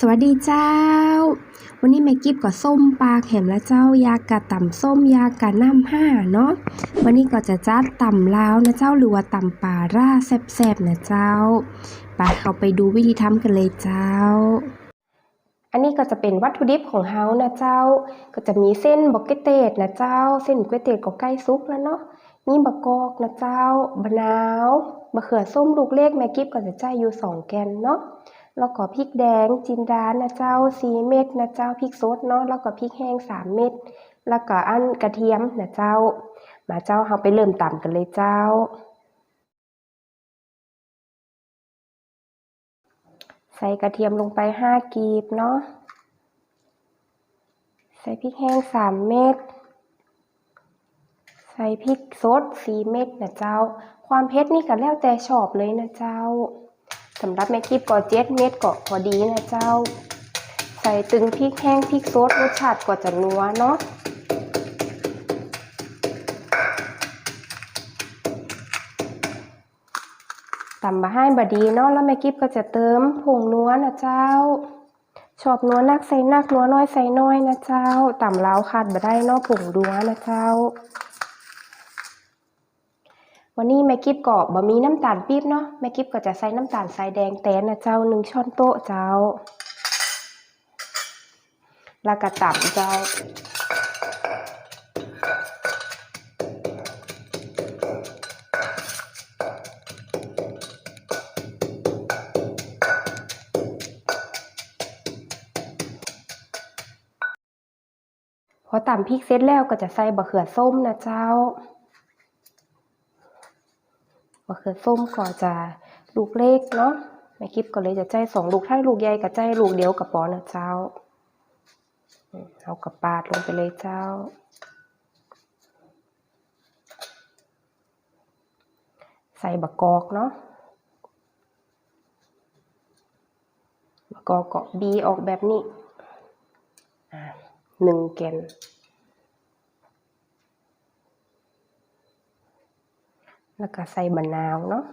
สวัสดีเจ้า วันนี้แม่กิฟก็ส้มปลาแข็มและเจ้ายากะต่ำส้มยากะน้ำห้าเนาะวันนี้ก็จะจัดต่ำลาวนะเจ้าหรือว่าต่ำปลาร่าแซ่บๆนะเจ้าไปเข้าไปดูวิธีทำกันเลยเจ้า อันนี้ก็จะเป็นวัตถุดิบของเฮานะเจ้า ก็จะมีเส้นบอกเกเตดนะเจ้า เส้นก๋วยเตี๋ยวก็ใกล้ซุกแล้วเนาะมีบะกอกนะเจ้าบะนาวบะเขือส้มลูกเล็กแม่กิฟก็จะใจายอยู่สองแกนเนาะ แล้วก็พริกแดงจินดานะเจ้าสีเม็ดนะเจ้าพริกสดเนาะแล้วก็พริกแห้งสามเม็ดแล้วก็อันกระเทียมนะเจ้า มาเจ้าเราไปเริ่มตำกันเลยเจ้า ใส่กระเทียมลงไปห้ากีบเนาะใส่พริกแห้งสามเม็ดใส่พริกสดสี่เม็ดนะเจ้า ความเผ็ดนี่ก็แล้วแต่ชอบเลยนะเจ้า สำหรับแม่กิฟก็เจ็ดเม็ดก็พอดีนะเจ้า ใส่ตึงพริกแห้งพริกสดรสชาติก็จะนัวเนาะตำบะให้บดีเนาะแล้วแม่กิฟก็จะเติมผงนัวนะเจ้า ชอบนัวนักใส่นักนัวน้อยใส่น้อยนะเจ้าตำเล้าขาดบะได้เนาะผงนัวนะเจ้า วันนี้แม่กิฟก็บะมีน้ำตาลปี๊บเนาะแม่กิฟก็จะใส่น้ำตาลทรายแดงแตนนะเจ้าหนึ่งช้อนโต๊ะเจ้า แล้วก็ตับเจ้า พอตำพริกเสร็จแล้วก็จะใส่บะเขือส้มนะเจ้า มะเขือส้มก็จะลูกเล็กเนาะแม่กิฟก็เลยจะใจสองลูกถ้าลูกใหญ่ก็ใจลูกเดียวกับปอนะเจ้าเอากระปาดลงไปเลยเจ้า ใส่บะกอกเนาะบะกอกก็บีออกแบบนี้หนึ่งแกน แล้วก็ใส่มะนาวเนาะ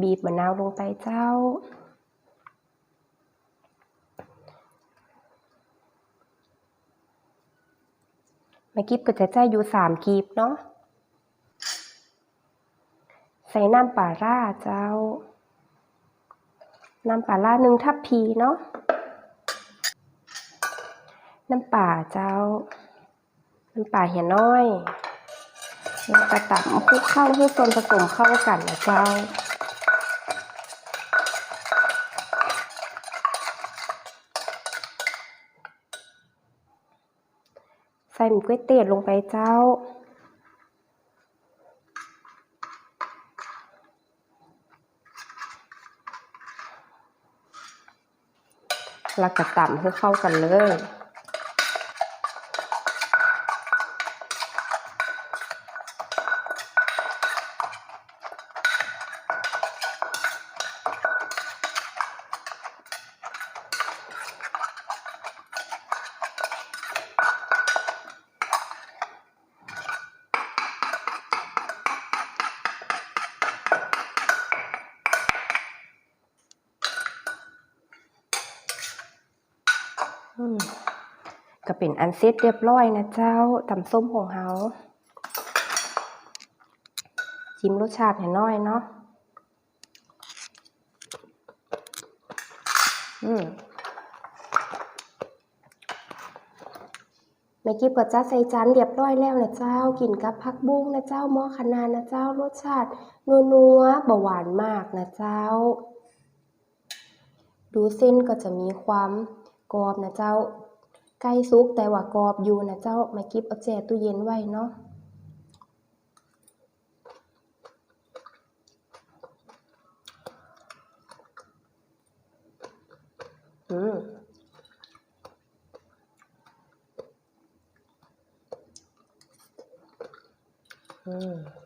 บีบมะนาวลงไปเจ้าแม่กิฟก็จะใจอยู่สามกีบเนาะ ใส่น้ำปลาร่าเจ้า น้ำปลาร่าหนึ่งทัพพีเนาะ น้ำป่าเจ้า น้ำป่าเหี่ยน้อยแล้วก็ตับคลุกเข้าให้ส่วนผสมเข้ากันนะเจ้าใส่หมูก๋วยเตี๋ยวลงไปเจ้า แล้วก็ตำให้เข้ากันเลย ก็เป็นอันเสร็จเรียบร้อยนะเจ้าตำส้มของเฮาจิ้มรสชาติให้น้อยเนาะอืมแม่กิ๊บก็จะใส่จานเรียบร้อยแล้วนะเจ้ากินกับผักบุ้งนะเจ้าหม้อขนาดนะเจ้ารสชาตินัวๆเบาหวานมากนะเจ้า ดูเส้นก็จะมีความ กรอบนะเจ้าใกล้สุกแต่ว่ากรอบอยู่นะเจ้ามากิบเอาแช่ตู้เย็นไว้เนาะอืมอืม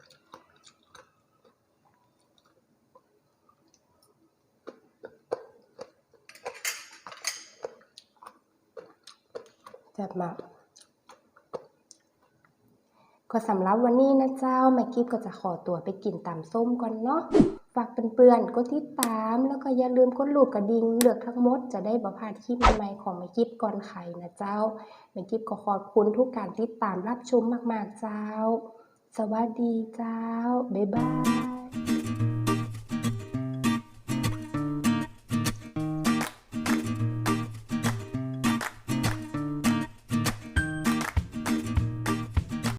แซ่บมากก็สำหรับวันนี้นะเจ้าแม่กิฟก็จะขอตัวไปกินตำส้มก่อนเนาะฝากเปื่อนๆกดติดตามแล้วก็อย่าลืมกดลูกกระดิ่งเลือกทั้งหมดจะได้บ่พลาดคลิปใหม่ๆของแม่กิฟก่อนใครนะเจ้าแม่กิฟก็ขอบคุณทุกการติดตามรับชมมากๆเจ้า สวัสดีเจ้า บ๊ายบาย